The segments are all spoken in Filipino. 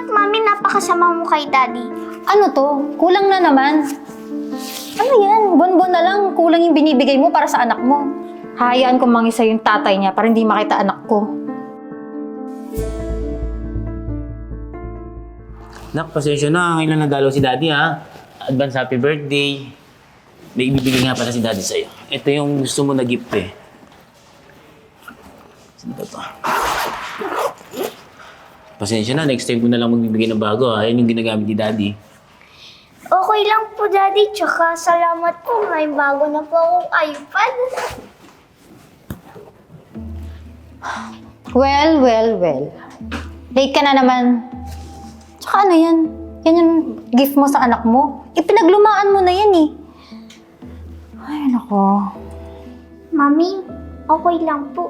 what, Mami? Napakasama mo kay Daddy. Ano to? Kulang na naman. Ano yan? Bonbon na lang. Kulang yung binibigay mo para sa anak mo. Hayaan ko mangisa yung tatay niya para hindi makita anak ko. Nak, pasensya na. Ngayon lang nadalaw si Daddy, ha? Advance happy birthday. May ibibigay nga pala si Daddy sa'yo. Ito yung gusto mo na gift, eh. Sino ba to? Pasensya na. Next time ko na lang magbibigay ng bago, ha? Yan yung ginagamit ni Daddy. Okay lang po, Daddy. Tsaka salamat po. May bago na po akong iPad. Well, well, well. Late ka na naman. Tsaka ano yan? Yan yung gift mo sa anak mo. Ipinaglumaan mo na yan eh. Ay, nako. Mami, okay lang po.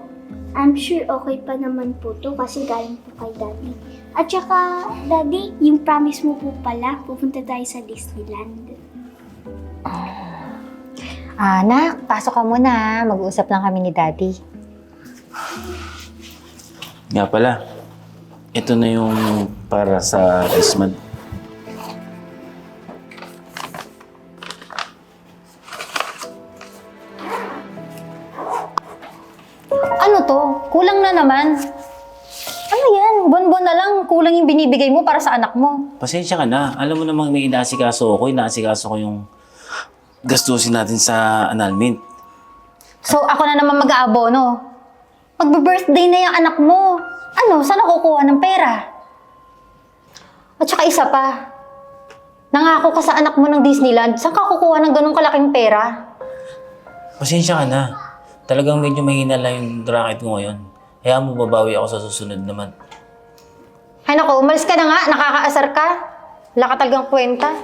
I'm sure okay pa naman po to kasi galing po kay Daddy. At saka, Daddy, yung promise mo po pala, pupunta tayo sa Disneyland. Anak, pasok ka muna. Mag-uusap lang kami ni Daddy. Nga pala. Ito na yung para sa this month. Kulang yung binibigay mo para sa anak mo. Pasensya ka na. Alam mo namang may inaasikaso ako. Inaasikaso ko yung gastusin natin sa annulment. So, ako na naman mag-aabono. Magbe-birthday na yung anak mo. Ano? Saan ako kukuha ng pera? At saka isa pa. Nangako ka sa anak mo ng Disneyland. Saan ka kukuha ng ganong kalaking pera? Pasensya ka na. Talagang medyo mahina lang yung racket ko ngayon. Kaya mo babawi ako sa susunod naman. Ay nako, umalis ka na nga. Nakakaasar ka. Wala ka talagang kwenta.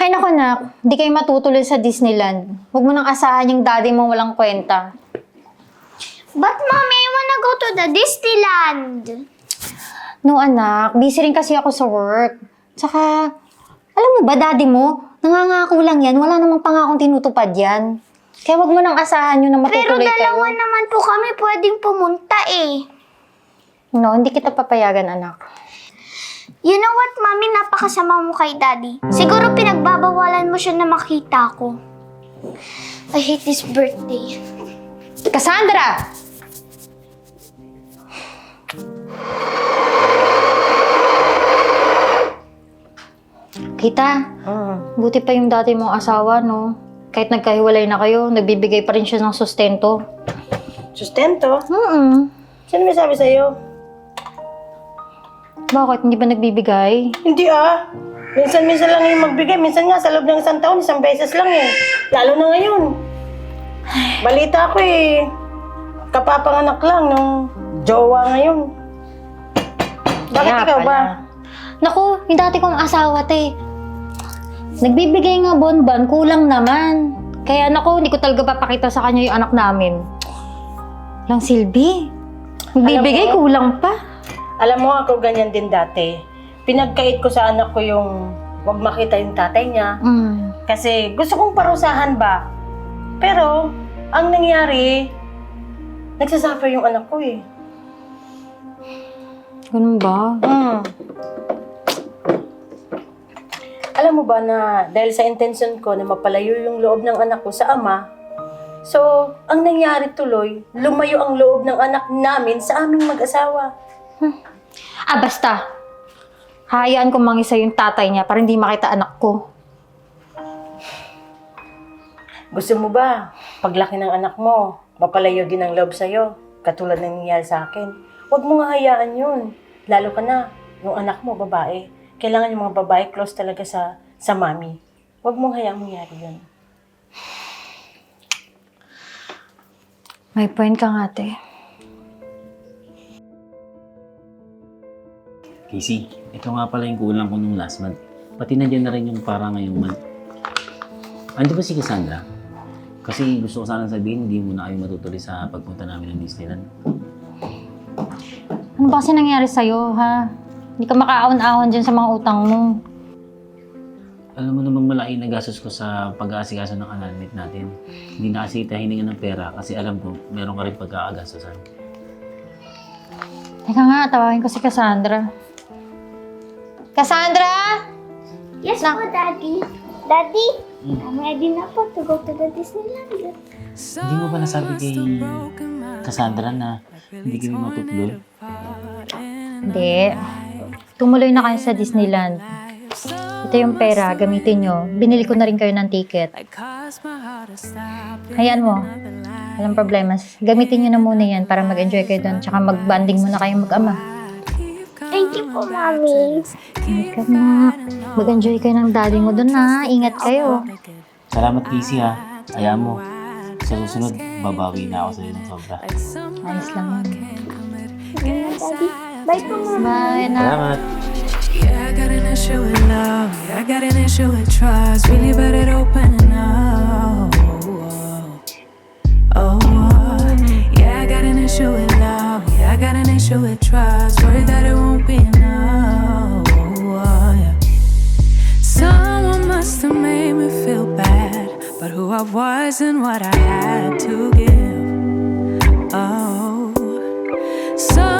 Ay nako nak, di kayo matutuloy sa Disneyland. Huwag mo nang asahan yung daddy mo walang kwenta. But Mommy, I wanna go to the Disneyland. No anak, busy rin kasi ako sa work. Tsaka, alam mo ba daddy mo, nangangako lang yan, wala namang pangakong tinutupad yan. Kaya wag mo nang asahan yun na Pero matutuloy dalawa kayo. naman po kami pwedeng pumunta eh. No, hindi kita papayagan anak. You know what, Mami? Napakasama mo kay Daddy. Siguro pinagbabawalan mo siya na makita ko. I hate this birthday. Cassandra! Kita, buti pa yung dati mong asawa, no? Kahit nagkahiwalay na kayo, nagbibigay pa rin siya ng sustento. Sustento? Mm Sino may sabi sa'yo? Bakit? Hindi ba nagbibigay? Hindi ah. Minsan-minsan lang yung magbigay. Minsan nga sa loob ng isang taon, isang beses lang eh. Lalo na ngayon. Balita ko eh. Kapapanganak lang nung jowa ngayon. Bakit Kaya ikaw pala. ba? Naku, yung dati kong asawa, te. Nagbibigay nga bonbon, kulang naman. Kaya naku, hindi ko talaga papakita sa kanya yung anak namin. Lang silbi. Nagbibigay, Alam mo- kulang pa. Alam mo ako ganyan din dati. Pinagkait ko sa anak ko yung wag makita yung tatay niya. Mm. Kasi gusto kong parusahan ba? Pero, ang nangyari, nagsasuffer yung anak ko eh. Ganun ba? Mm. Alam mo ba na dahil sa intention ko na mapalayo yung loob ng anak ko sa ama, so, ang nangyari tuloy, lumayo ang loob ng anak namin sa aming mag-asawa. Ah, basta. Hayaan ko mangisa yung tatay niya para hindi makita anak ko. Gusto mo ba, paglaki ng anak mo, mapalayo din ang loob sa'yo, katulad ng nangyari sa akin? Huwag mo nga hayaan yun. Lalo ka na, yung anak mo, babae. Kailangan yung mga babae close talaga sa sa mami. Huwag mong hayaang mangyari yun. May point ka nga, te. Casey, ito nga pala yung kulang ko nung last month. Pati na dyan na rin yung para ngayong month. Ando ba si Cassandra? Kasi gusto ko sana sabihin, hindi mo na kayo matutuloy sa pagpunta namin ng Disneyland. Ano ba kasi nangyari sa'yo, ha? Hindi ka makaahon-ahon dyan sa mga utang mo. alam mo namang malaki na gastos ko sa pag-aasikaso ng analit natin. Hindi na kasi hininga ng pera kasi alam ko meron ka rin pagkakagastosan. Teka nga, tawagin ko si Cassandra. Cassandra! Yes Nak- po, Daddy. Daddy. I'm ready na po to go to the Disneyland. Hindi mo ba nasabi kay Cassandra na hindi kami matutloy? Hindi. Tumuloy na kayo sa Disneyland. Ito yung pera, gamitin nyo. Binili ko na rin kayo ng ticket. Hayaan mo. Walang problema. Gamitin nyo na muna yan para mag-enjoy kayo doon. Tsaka mag-banding muna kayong mag-ama. Thank you po, Mommy. Halika na. Mag-enjoy kayo ng daddy mo doon ha. Ingat kayo. Salamat Casey ha. Ayaw mo. Sa susunod, babawi na ako sa'yo ng sobra. Ayos lang na, Daddy. Bye po, Mommy. Bye na. Salamat! Yeah, I got an issue with love. Yeah, I got an issue with trust. Really bad at opening up. Oh, oh. yeah, I got an issue with love. Yeah, I got an issue with trust. Worried that it won't be enough. Oh, yeah. Someone must have made me feel bad, but who I was and what I had to give. Oh. Someone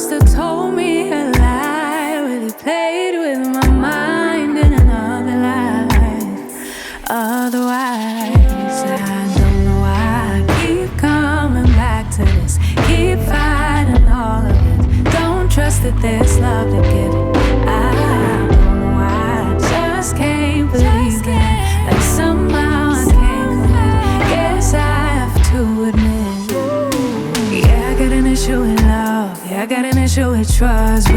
must have told me a lie. Really played with my mind in another life. Otherwise, I don't know why I keep coming back to this. Keep fighting all of it. Don't trust that there's tries